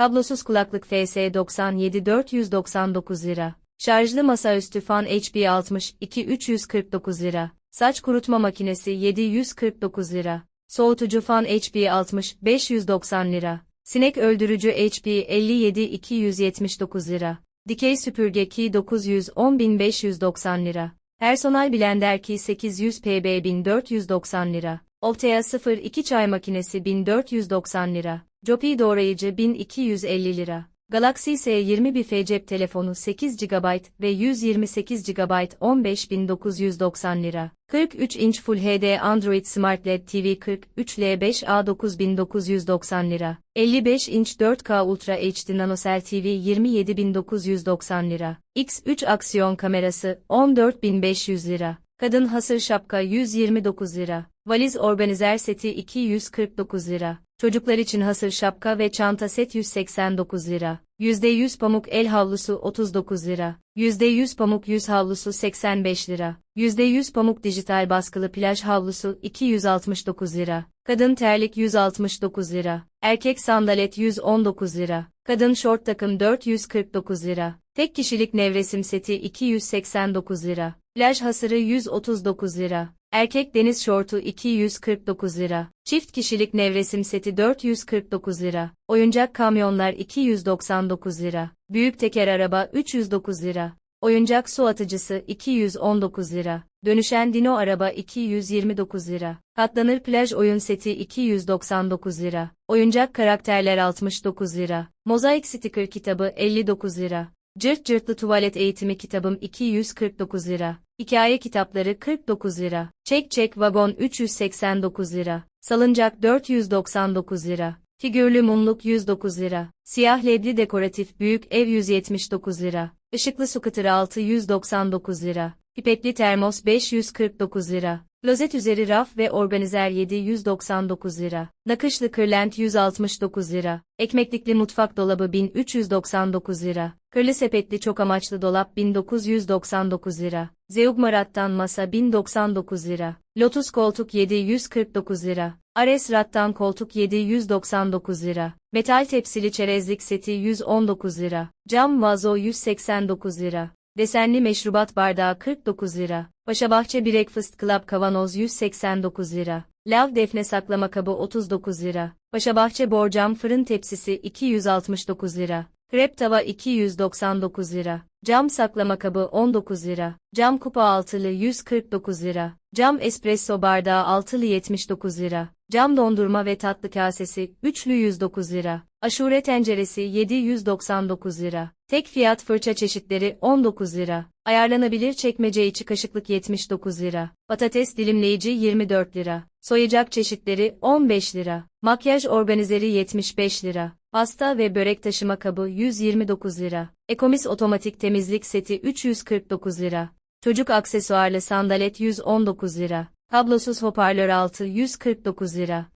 Kablosuz kulaklık FS 97 499 lira. Şarjlı masaüstü fan HP 62 349 lira. Saç kurutma makinesi 749 lira. Soğutucu fan HP 60 590 lira. Sinek öldürücü HP 57 279 lira. Dikey süpürge Key 910 590 lira. Personal blender Key 800 PB 1490 lira. Optea 02 çay makinesi 1490 lira. Jopi doğrayıcı 1250 lira. Galaxy S20 bir cep telefonu 8 GB ve 128 GB 15990 lira. 43 inç Full HD Android Smart LED TV 43 L5A 9990 lira. 55 inç 4K Ultra HD NanoCell TV 27990 lira. X3 aksiyon kamerası 14500 lira. Kadın hasır şapka 129 lira. Valiz organizer seti 249 lira. Çocuklar için hasır şapka ve çanta set 189 lira. %100 pamuk el havlusu 39 lira. %100 pamuk yüz havlusu 85 lira. %100 pamuk dijital baskılı plaj havlusu 269 lira. Kadın terlik 169 lira. Erkek sandalet 119 lira. Kadın şort takım 449 lira. Tek kişilik nevresim seti 289 lira. Plaj hasırı 139 lira. Erkek deniz şortu 249 lira. Çift kişilik nevresim seti 449 lira. Oyuncak kamyonlar 299 lira. Büyük teker araba 309 lira. Oyuncak su atıcısı 219 lira. Dönüşen dino araba 229 lira. Katlanır plaj oyun seti 299 lira. Oyuncak karakterler 69 lira. Mozaik sticker kitabı 59 lira. Cırt cırtlı tuvalet eğitimi kitabım 249 lira. Hikaye kitapları 49 lira. Çek çek vagon 389 lira. Salıncak 499 lira. Figürlü mumluk 109 lira. Siyah ledli dekoratif büyük ev 179 lira. Işıklı su kıtırı 699 lira. Pipetli termos 549 lira. Klozet üzeri raf ve organizer 799 lira. Nakışlı kırlent 169 lira. Ekmeklikli mutfak dolabı 1399 lira. Kırlı sepetli çok amaçlı dolap 1999 lira. Zeug Marat'tan masa 1099 lira. Lotus koltuk 749 lira. Ares Rattan koltuk 799 lira. Metal tepsili çerezlik seti 119 lira. Cam vazo 189 lira. Desenli meşrubat bardağı 49 lira. Paşabahçe Breakfast Club kavanoz 189 lira. Lav defne saklama kabı 39 lira. Paşabahçe borcam fırın tepsisi 269 lira. Krep tava 299 lira. Cam saklama kabı 19 lira. Cam kupa altılı 149 lira. Cam espresso bardağı altılı 79 lira. Cam dondurma ve tatlı kasesi üçlü 109 lira. Aşure tenceresi 799 lira. Tek fiyat fırça çeşitleri 19 lira. Ayarlanabilir çekmece içi kaşıklık 79 lira. Patates dilimleyici 24 lira. Soyacak çeşitleri 15 lira. Makyaj organizeri 75 lira. Pasta ve börek taşıma kabı 129 lira. Ekomis otomatik temizlik seti 349 lira. Çocuk aksesuarlı sandalet 119 lira. Kablosuz hoparlör altı 149 lira.